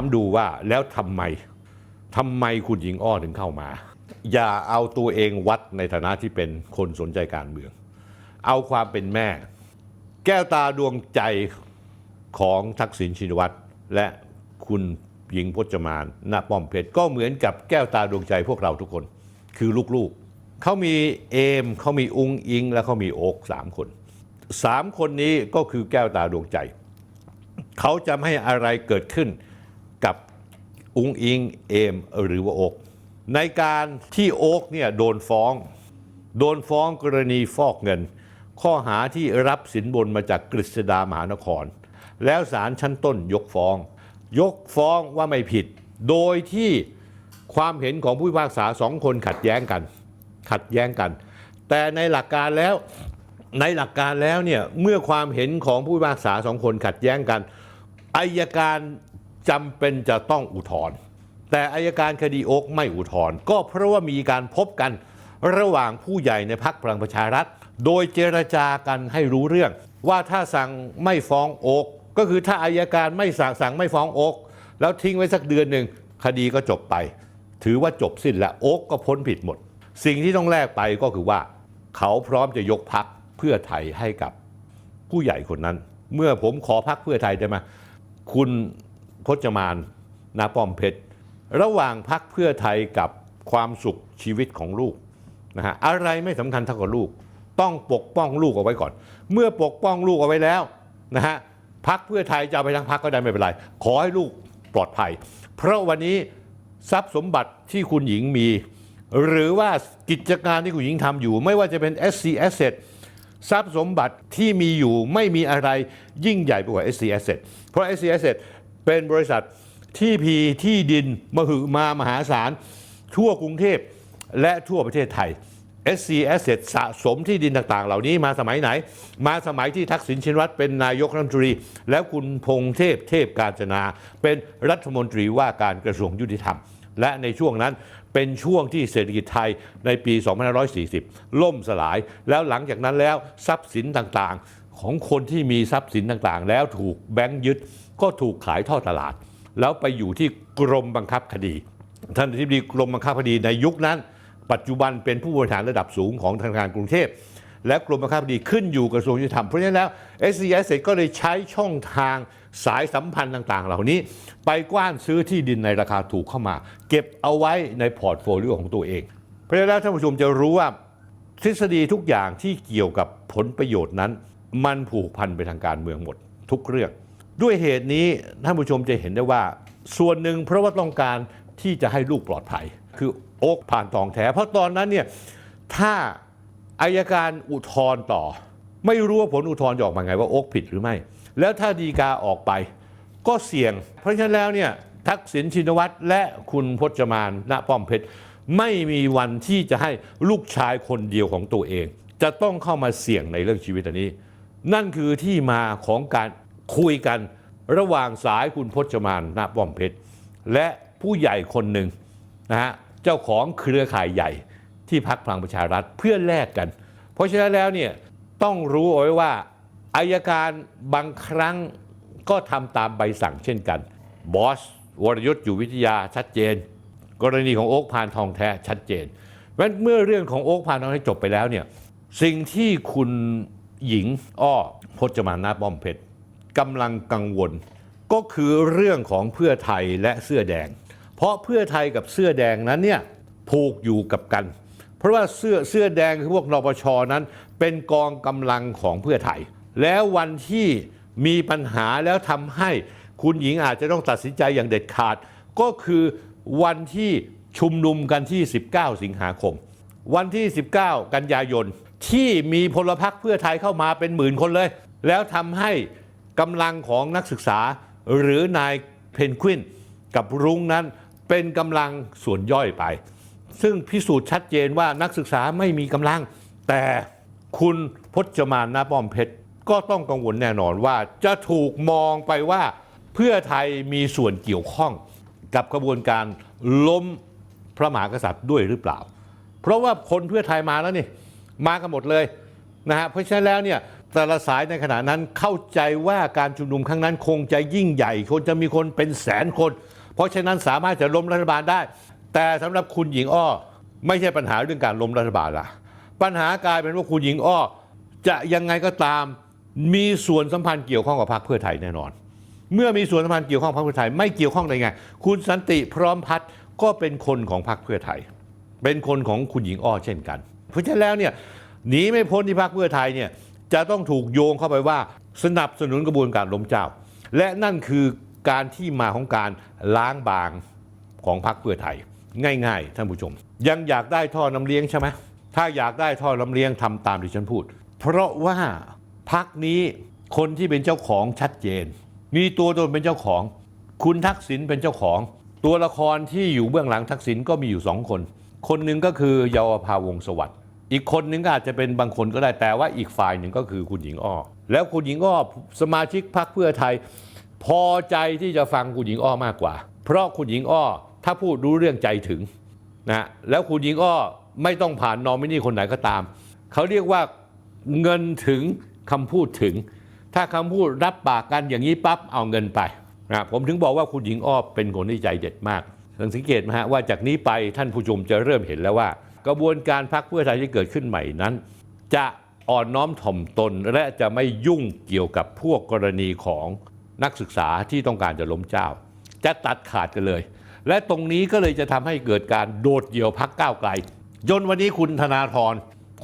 ามดูว่าแล้วทำไมทำไมคุณหญิงอ้อถึงเข้ามา อย่าเอาตัวเองวัดในฐานะที่เป็นคนสนใจการเมือง เอาความเป็นแม่ แก้วตาดวงใจของทักษิณชินวัตรและคุณหญิงพจมานณป้อมเพชรก็เหมือนกับแก้วตาดวงใจพวกเราทุกคน คือลูกๆ เขามีเอมเขามีอุงอิง และเขามีโอ๊กสามคนสามคนนี้ก็คือแก้วตาดวงใจ เขาจะไม่ให้อะไรเกิดขึ้น กับอุงอิงเอมหรือว่าโอ๊กในการที่โอ๊กเนี่ยโดนฟ้อง โดนฟ้องกรณีฟอกเงิน ข้อหาที่รับสินบนมาจากกฤษดามหานคร แล้วศาลชั้นต้นยกฟ้อง ยกฟ้องว่าไม่ผิด โดยที่ความเห็นของผู้พิพากษาสองคนขัดแย้งกัน ขัดแย้งกัน แต่ในหลักการแล้วในหลักการแล้วเนี่ยเมื่อความเห็นของผู้พิพากษาสองคนขัดแย้งกันอายการ จำเป็นจะต้องอุทธรณ์แต่อายการคดีโอ๊กไม่อุทธรณ์ก็เพราะว่ามีการพบกันระหว่างผู้ใหญ่ในพักพลังประชารัฐ โดยเจรจากันให้รู้เรื่อง ว่าถ้าสั่งไม่ฟ้องโอ๊กก็คือถ้าอายการไม่สั่งสั่งไม่ฟ้องโอ๊กแล้วทิ้งไว้สักเดือนหนึ่งคดีก็จบไป ถือว่าจบสิ้นแล้วโอ๊กก็พ้นผิดหมด สิ่งที่ต้องแลกไปก็คือว่า เขาพร้อมจะยกพักเพื่อไทยให้กับผู้ใหญ่คนนั้น เมื่อผมขอพักเพื่อไทยได้ไหมคุณ พจมานนาป้อมเพชร ระหว่างพักเพื่อไทยกับความสุขชีวิตของลูกนะฮะอะไรไม่สำคัญเท่ากับลูก ต้องปกป้องลูกเอาไว้ก่อน เมื่อปกป้องลูกเอาไว้แล้วนะฮะพักเพื่อไทยจะไปทั้งพักก็ได้ไม่เป็นไร ขอให้ลูกปลอดภัย เพราะวันนี้ทรัพย์สมบัติที่คุณหญิงมี หรือว่ากิจการที่คุณหญิงทำอยู่ ไม่ว่าจะเป็น SC Asset ทรัพย์สมบัติที่มีอยู่ไม่มีอะไรยิ่งใหญ่ไปกว่า SC Asset เพราะ SC Asset เป็นบริษัทที่พีที่ดินมหึมามหาศาล ทั่วกรุงเทพและทั่วประเทศไทย SC Asset สะสมที่ดินต่าง ๆ เหล่านี้มาสมัยไหน มาสมัยที่ทักษิณชินวัตรเป็นนายกรัฐมนตรี แล้วคุณพงเทพเทพกาญจนา เป็นรัฐมนตรีว่าการกระทรวงยุติธรรม และในช่วงนั้นเป็นช่วงที่เศรษฐกิจไทยในปี 2540 ล่มสลาย แล้วหลังจากนั้นแล้วทรัพย์สินต่างๆ ของคนที่มีทรัพย์สินต่างๆ แล้วถูกแบงค์ยึด ก็ถูกขายท่อตลาด แล้วไปอยู่ที่กรมบังคับคดี ท่านอธิบดีกรมบังคับคดีในยุคนั้น ปัจจุบันเป็นผู้บริหารระดับสูงของธนาคารกรุงเทพและกรมบังคับคดีขึ้นอยู่กระทรวงยุติธรรมเพราะฉะนั้นแล้ว s c s ก็เลยใช้ช่องทางสายสัมพันธ์ต่าง ๆ เหล่านี้ ไปกว้านซื้อที่ดินในราคาถูกเข้ามา เก็บเอาไว้ในพอร์ตโฟลิโอของตัวเอง เพราะฉะนั้นแล้วท่านผู้ชมจะรู้ว่าทฤษฎีทุกอย่างที่เกี่ยวกับผลประโยชน์นั้น มันผูกพันไปทางการเมืองหมดทุกเรื่อง ด้วยเหตุนี้ท่านผู้ชมจะเห็นได้ว่า ส่วนหนึ่งเพราะว่าต้องการที่จะให้ลูกปลอดภัย คือโอ๊กผ่านทองแท้ เพราะตอนนั้นเนี่ยถ้าอายการอุทธรณ์ต่อ ไม่รู้ว่าผลอุทธรณ์จะออกมาไงว่าโอ๊กผิดหรือไม่ แล้วถ้าดีกาออกไปก็เสี่ยง เพราะฉะนั้นแล้วเนี่ยทักษิณชินวัตรและคุณพจมานณป้อมเพชรไม่มีวันที่จะให้ลูกชายคนเดียวของตัวเอง จะต้องเข้ามาเสี่ยงในเรื่องชีวิตอันนี้ นั่นคือที่มาของการ คุยกันระหว่างสายคุณพจมานณป้อมเพชร และผู้ใหญ่คนหนึ่งนะฮะเจ้าของเครือข่ายใหญ่ที่พักพลังประชารัฐเพื่อแลกกัน เพราะฉะนั้นแล้วเนี่ยต้องรู้เอาไว้ว่าอายการบางครั้งก็ทำตามใบสั่งเช่นกันบอสวรยุทธ์อยู่วิทยาชัดเจน กรณีของโอ๊กพานทองแท้ชัดเจนเพราะเมื่อเรื่องของโอ๊กพานทองแท้จบไปแล้วเนี่ยสิ่งที่คุณหญิงอ้อพจมานนาป้อมเพชร กำลังกังวล ก็คือเรื่องของเพื่อไทยและเสื้อแดง เพราะเพื่อไทยกับเสื้อแดงนั้นเนี่ยผูกอยู่กับกัน เพราะว่าเสื้อเสื้อแดงคือพวกนปชนั้น เป็นกองกำลังของเพื่อไทย แล้ววันที่มีปัญหาแล้วทำให้คุณหญิงอาจจะต้องตัดสินใจอย่างเด็ดขาด ก็คือวันที่ชุมนุมกันที่ 19 สิงหาคม วันที่ 19 กันยายนที่มีพลพรรคเพื่อไทยเข้ามาเป็นหมื่นคนเลย แล้วทำให้ กำลังของนักศึกษาหรือนายเพนกวินกับรุ้งนั้นเป็นกำลังส่วนย่อยไป ซึ่งพิสูจน์ชัดเจนว่านักศึกษาไม่มีกำลัง แต่คุณพจมานนาป้อมเพชรก็ต้องกังวลแน่นอนว่าจะถูกมองไปว่าเพื่อไทยมีส่วนเกี่ยวข้องกับกระบวนการล้มพระมหากษัตริย์ด้วยหรือเปล่า เพราะว่าคนเพื่อไทยมาแล้วนี่มากันหมดเลยนะฮะเพราะฉะนั้นแล้วเนี่ย แต่ละสายในขณะนั้นเข้าใจว่าการชุมนุมครั้งนั้นคงจะยิ่งใหญ่ คนจะมีคนเป็นแสนคน เพราะฉะนั้นสามารถจะล้มรัฐบาลได้ แต่สำหรับคุณหญิงอ้อ ไม่ใช่ปัญหาเรื่องการล้มรัฐบาลละปัญหากลายเป็นว่าคุณหญิงอ้อ จะยังไงก็ตามมีส่วนสัมพันธ์เกี่ยวข้องกับพรรคเพื่อไทยแน่นอน เมื่อมีส่วนสัมพันธ์เกี่ยวข้องพรรคเพื่อไทยไม่เกี่ยวข้องได้ไง คุณสันติพร้อมพัฒน์ก็เป็นคนของพรรคเพื่อไทย เป็นคนของคุณหญิงอ้อเช่นกัน เพราะฉะนั้นแล้วเนี่ยหนีไม่พ้นที่พรรคเพื่อไทยเนี่ย จะต้องถูกโยงเข้าไปว่าสนับสนุนกระบวนการล้มเจ้า และนั่นคือการที่มาของการล้างบางของพรรคเพื่อไทย ง่ายๆ ท่านผู้ชม ยังอยากได้ท่อน้ำเลี้ยงใช่ไหมถ้าอยากได้ท่อน้ำเลี้ยงทำตามที่ฉันพูด เพราะว่าพรรคนี้คนที่เป็นเจ้าของชัดเจน มีตัวตนเป็นเจ้าของ คุณทักษิณเป็นเจ้าของ ตัวละครที่อยู่เบื้องหลังทักษิณก็มีอยู่สองคน คนหนึ่งก็คือเยาวภาวงศ์สวัสดิ์ อีกคนหนึงก็อาจจะเป็นบางคนก็ได้แต่ว่าอีกฝ่ายหนึ่งก็คือคุณหญิงอ้อแล้วคุณหญิงอ้อสมาชิกพรรคเพื่อไทย พอใจที่จะฟังคุณหญิงอ้อมากกว่า เพราะคุณหญิงอ้อถ้าพูดรู้เรื่องใจถึงนะแล้วคุณหญิงอ้อไม่ต้องผ่านนอมินีคนไหนก็ตาม เขาเรียกว่าเงินถึงคำพูดถึง ถ้าคำพูดรับปากกันอย่างนี้ปั๊บเอาเงินไปนะผมถึงบอกว่าคุณหญิงอ้อเป็นคนที่ใจเด็ดมากสังเกตไหมฮะว่าจากนี้ไปท่านผู้ชมจะเริ่มเห็นแล้วว่า กระบวนการพักเพื่อไทยที่เกิดขึ้นใหม่นั้น จะอ่อนน้อมถ่อมตนและจะไม่ยุ่งเกี่ยวกับพวกกรณีของนักศึกษาที่ต้องการจะล้มเจ้า จะตัดขาดกันเลย และตรงนี้ก็เลยจะทำให้เกิดการโดดเดี่ยวพักก้าวไกลจนวันนี้คุณธนาธร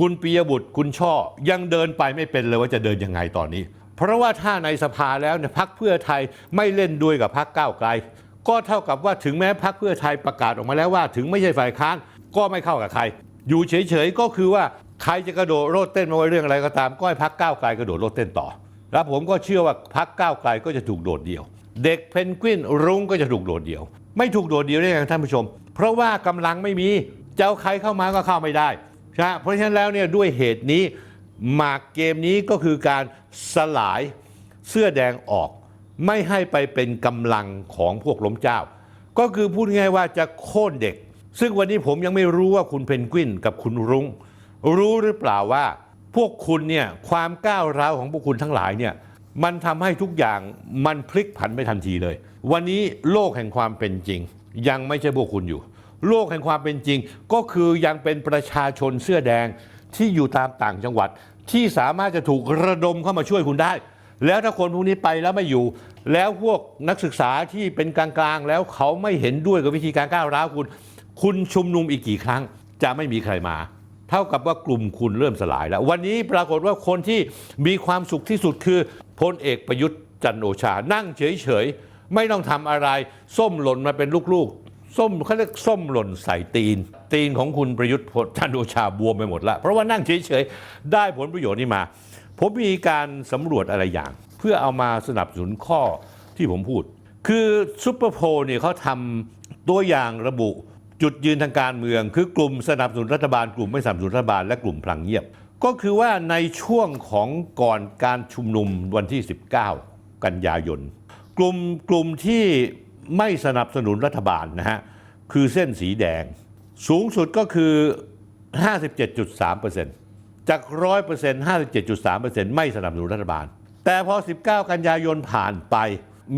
คุณปิยบุตรคุณช่อยังเดินไปไม่เป็นเลยว่าจะเดินยังไงตอนนี้ เพราะว่าถ้าในสภาแล้วเนี่ยพักเพื่อไทยไม่เล่นด้วยกับพักก้าวไกล ก็เท่ากับว่าถึงแม้พักเพื่อไทยประกาศออกมาแล้วว่า ถึงไม่ใช่ฝ่ายค้าน ก็ไม่เข้ากับใคร อยู่เฉยๆก็คือว่าใครจะกระโดดโลดเต้นมาไว้เรื่องอะไรก็ตามก็ให้พักก้าวไกลกระโดดโลดเต้นต่อ แล้วผมก็เชื่อว่าพักก้าวไกลก็จะถูกโดดเดี่ยว เด็กเพนกวินรุ้งก็จะถูกโดดเดี่ยว ไม่ถูกโดดเดี่ยวได้ยังท่านผู้ชม เพราะว่ากำลังไม่มีจะเอาใครเข้ามาก็เข้าไม่ได้นะเพราะฉะนั้นแล้วเนี่ยด้วยเหตุนี้หมากเกมนี้ก็คือการสลายเสื้อแดงออก ไม่ให้ไปเป็นกำลังของพวกล้มเจ้า ก็คือพูดง่ายว่าจะโค่นเด็ก ซึ่งวันนี้ผมยังไม่รู้ว่าคุณเพนกวินกับคุณรุง้ง รู้หรือเปล่าว่า พวกคุณเนี่ยความก้าวร้าวของพวกคุณทั้งหลายเนี่ยมันทำให้ทุกอย่างมันพลิกผันไปทันทีเลย วันนี้โลกแห่งความเป็นจริง ยังไม่ใช่พวกคุณอยู่ โลกแห่งความเป็นจริง ก็คือยังเป็นประชาชนเสื้อแดงที่อยู่ตามต่างจังหวัด ที่สามารถจะถูกระดมเข้ามาช่วยคุณได้ แล้วถ้าคนพวกนี้ไปแล้วไม่อยู่ แล้วพวกนักศึกษาที่เป็นกลางๆ แล้วเขาไม่เห็นด้วยกับวิธีการก้าวร้าวคุณ คุณชุมนุมอีกกี่ครั้ง จะไม่มีใครมา เท่ากับว่ากลุ่มคุณเริ่มสลายแล้ว วันนี้ปรากฏว่าคนที่มีความสุขที่สุดคือพลเอกประยุทธ์จันโอชา นั่งเฉยๆ ไม่ต้องทำอะไร ส้มหล่นมาเป็นลูกๆ ส้มเขาเรียกส้มหล่นใส่ตีน ตีนของคุณประยุทธ์จันโอชาบวมไปหมดล้วเพราะว่านั่งเฉยๆ ได้ผลประโยชน์นี้มา ผมมีการสำรวจอะไรอย่าง เพื่อเอามาสนับสนุนข้อที่ผมพูด คือซูเปอร์โพลเนี่ยเขาทำตัวอย่างระบุ จุดยืนทางการเมือง คือกลุ่มสนับสนุนรัฐบาล กลุ่มไม่สนับสนุนรัฐบาลและกลุ่มพลังเงียบ ก็คือว่าในช่วงของก่อนการชุมนุมวันที่ 19 กันยายน กลุ่มกลุ่มที่ไม่สนับสนุนรัฐบาลนะฮะคือเส้นสีแดง สูงสุดก็คือ 57.3%จาก 100% 57.3%ไม่สนับสนุนรัฐบาล แต่พอ 19 กันยายนผ่านไป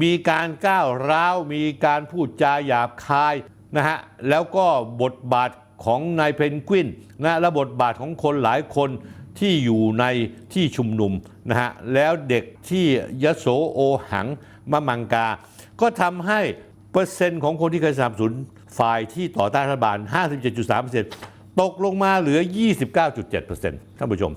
มีการก้าวร้าว มีการพูดจาหยาบคาย นะฮะแล้วก็บทบาทของนายเพนกวินนะและบทบาทของคนหลายคนที่อยู่ในที่ชุมนุมนะฮะแล้วเด็กที่ยโสโอหังมะมังกา ก็ทำให้เปอร์เซ็นต์ของคนที่เคยสนับสนุนฝ่ายที่ต่อต้านรัฐบาล 57.3%ตกลงมาเหลือ 29.7%ท่านผู้ชม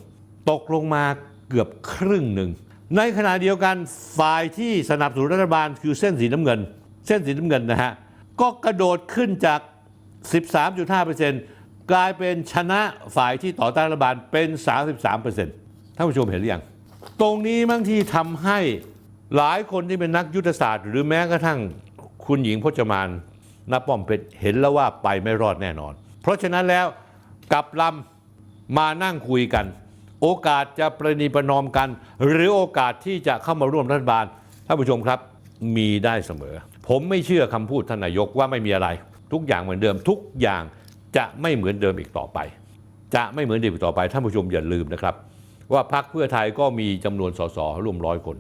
ตกลงมาเกือบครึ่งหนึ่ง ในขณะเดียวกันฝ่ายที่สนับสนุนรัฐบาลคือเส้นสีน้ำเงิน เส้นสีน้ำเงินนะฮะ ก็กระโดดขึ้นจาก 13.5%กลายเป็นชนะฝ่ายที่ต่อต้านรัฐบาลเป็น 33%ท่านผู้ชมเห็นหรือยัง ตรงนี้บางที่ทำให้หลายคนที่เป็นนักยุทธศาสตร์ หรือแม้กระทั่งคุณหญิงพจมานนป้อมเพชรเห็นแล้วว่าไปไม่รอดแน่นอน เพราะฉะนั้นแล้วกลับลำมานั่งคุยกัน โอกาสจะประนีประนอมกัน หรือโอกาสที่จะเข้ามาร่วมรัฐบาลท่านผู้ชมครับมีได้เสมอ ผมไม่เชื่อคำพูดท่านนายกว่าไม่มีอะไร ทุกอย่างเหมือนเดิม ทุกอย่างจะไม่เหมือนเดิมอีกต่อไป จะไม่เหมือนเดิมอีกต่อไปท่านผู้ชมอย่าลืมนะครับ ว่าพักเพื่อไทยก็มีจำนวนสสร่วมร้อยคน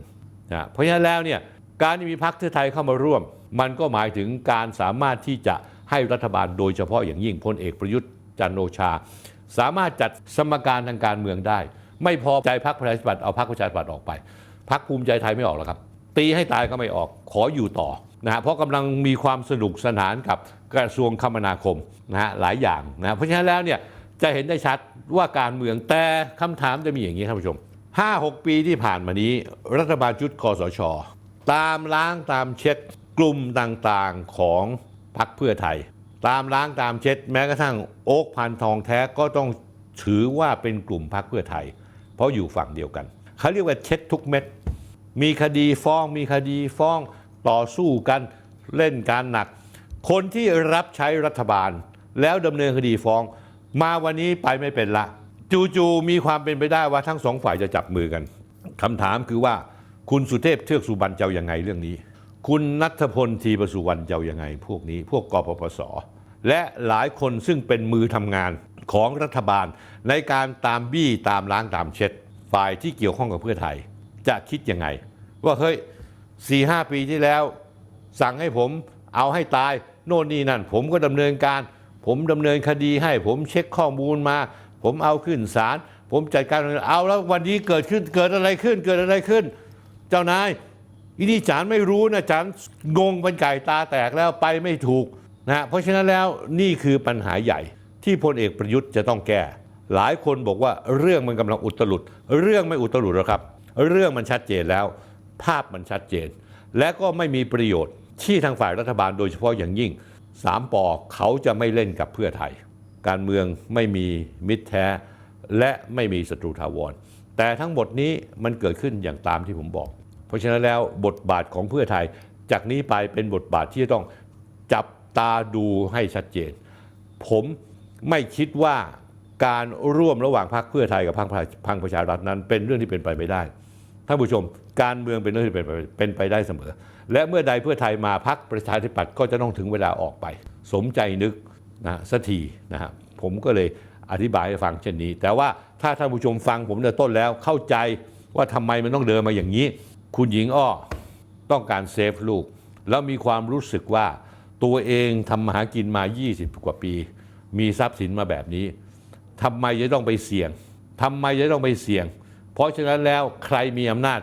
นะเพราะฉะนั้นแล้วเนี่ยการที่มีพักเพื่อไทยเข้ามาร่วม มันก็หมายถึงการสามารถที่จะให้รัฐบาลโดยเฉพาะอย่างยิ่งพลเอกประยุทธ์จันโอชา สามารถจัดสมการทางการเมืองได้ ไม่พอใจพักประชาธิปัตย์เอาพักประชาธิปัตย์ออกไปพักภูมิใจไทยไม่ออกหรอกครับ ตีให้ตายก็ไม่ออกขออยู่ต่อ นะฮะเพราะกำลังมีความสนุกสนานกับกระทรวงคมนาคมนะฮะหลายอย่างนะเพราะฉะนั้นแล้วเนี่ยจะเห็นได้ชัดว่าการเมืองแต่คำถามจะมีอย่างนี้ท่านผู้ชม 5-6 ปีที่ผ่านมานี้ รัฐบาลชุดคอสช ตามล้างตามเช็ดกลุ่มต่างๆของพรรคเพื่อไทย ตามล้างตามเช็ดแม้กระทั่งโอ๊กพันทองแท้ก็ต้องถือว่าเป็นกลุ่มพรรคเพื่อไทย เพราะอยู่ฝั่งเดียวกัน เขาเรียกว่าเช็ดทุกเม็ดมีคดีฟ้องมีคดีฟ้อง ต่อสู้กันเล่นการหนัก คนที่รับใช้รัฐบาล แล้วดำเนินคดีฟ้อง มาวันนี้ไปไม่เป็นละจู่ๆมีความเป็นไปได้ว่าทั้งสองฝ่ายจะจับมือกันคำถามคือว่าคุณสุเทพเทือกสุบรรณเจ้ายังไงเรื่องนี้ คุณนัทพลทีประสุวรรณเจ้ายังไง พวกนี้ พวกกปปส และหลายคนซึ่งเป็นมือทำงานของรัฐบาล ในการตามบี้ตามล้างตามเช็ด ฝ่ายที่เกี่ยวข้องกับเพื่อไทย จะคิดยังไง ว่าเฮ้ย สี่ห้าปีที่แล้ว สั่งให้ผมเอาให้ตายโน่นนี่นั่น ผมก็ดำเนินการ ผมดำเนินคดีให้ผมเช็คข้อมูลมา ผมเอาขึ้นศาลผมจัดการเอาแล้ววันนี้เกิดขึ้นเกิดอะไรขึ้นเกิดอะไรขึ้น เจ้านายอีนี่จานไม่รู้นะจานงงเป็นไก่ตาแตกแล้วไปไม่ถูกนะเพราะฉะนั้นแล้วนี่คือปัญหาใหญ่ที่พลเอกประยุทธ์จะต้องแก้ หลายคนบอกว่าเรื่องมันกำลังอุตลุด เรื่องไม่อุตลุดหรอกครับ เรื่องมันชัดเจนแล้ว ภาพมันชัดเจน และก็ไม่มีประโยชน์ที่ทางฝ่ายรัฐบาลโดยเฉพาะอย่างยิ่งสามปอเขาจะไม่เล่นกับเพื่อไทย การเมืองไม่มีมิตรแท้ และไม่มีศัตรูถาวร แต่ทั้งหมดนี้มันเกิดขึ้นอย่างตามที่ผมบอก เพราะฉะนั้นแล้วบทบาทของเพื่อไทย จากนี้ไปเป็นบทบาทที่จะต้องจับตาดูให้ชัดเจน ผมไม่คิดว่าการร่วมระหว่างพรรคเพื่อไทยกับพรรคพังประชารัฐนั้น เป็นเรื่องที่เป็นไปไม่ได้ ท่านผู้ชม การเมืองเป็นเรื่องที่เป็นไปเป็นไปได้เสมอ และเมื่อใดเพื่อไทยมาพักประชาธิปัตย์ก็จะต้องถึงเวลาออกไป สมใจนึกนะสักทีนะฮะผมก็เลยอธิบายให้ฟังเช่นนี้ แต่ว่าถ้าท่านผู้ชมฟังผมแต่ต้นแล้วเข้าใจว่าทำไมมันต้องเดินมาอย่างนี้ คุณหญิงอ้อต้องการเซฟลูก แล้วมีความรู้สึกว่าตัวเองทำมาหากินมา 20 กว่าปี มีทรัพย์สินมาแบบนี้ทำไมจะต้องไปเสี่ยงทำไมจะต้องไปเสี่ยง ราะฉะนั้นแล้วใครมีอำนาจ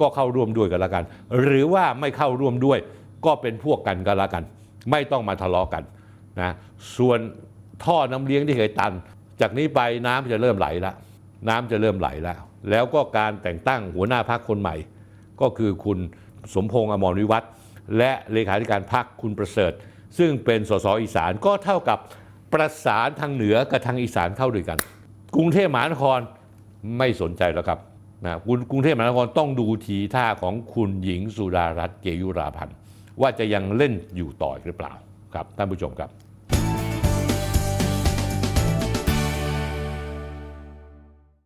ก็เข้าร่วมด้วยกันละกัน หรือว่าไม่เข้าร่วมด้วยก็เป็นพวกกันกันละกัน ไม่ต้องมาทะเลาะกันนะส่วนท่อน้ำเลี้ยงที่เคยตัน จากนี้ไปน้ำจะเริ่มไหลแล้วน้ำจะเริ่มไหลแล้ว แล้วก็การแต่งตั้งหัวหน้าพักคนใหม่ ก็คือคุณสมพงษ์อมรวิวัฒน์และเลขาธิการพักคุณประเสริฐ ซึ่งเป็นสสอีสานก็เท่ากับประสานทางเหนือกับทางอีสานเข้าด้วยกัน กรุงเทพมหานคร ไม่สนใจแล้วครับนะคุณกรุงเทพมหานครต้องดูทีท่าของคุณหญิงสุดารัตน์เกยุราพันธ์ว่าจะยังเล่นอยู่ต่อหรือเปล่าครับท่านผู้ชมครับ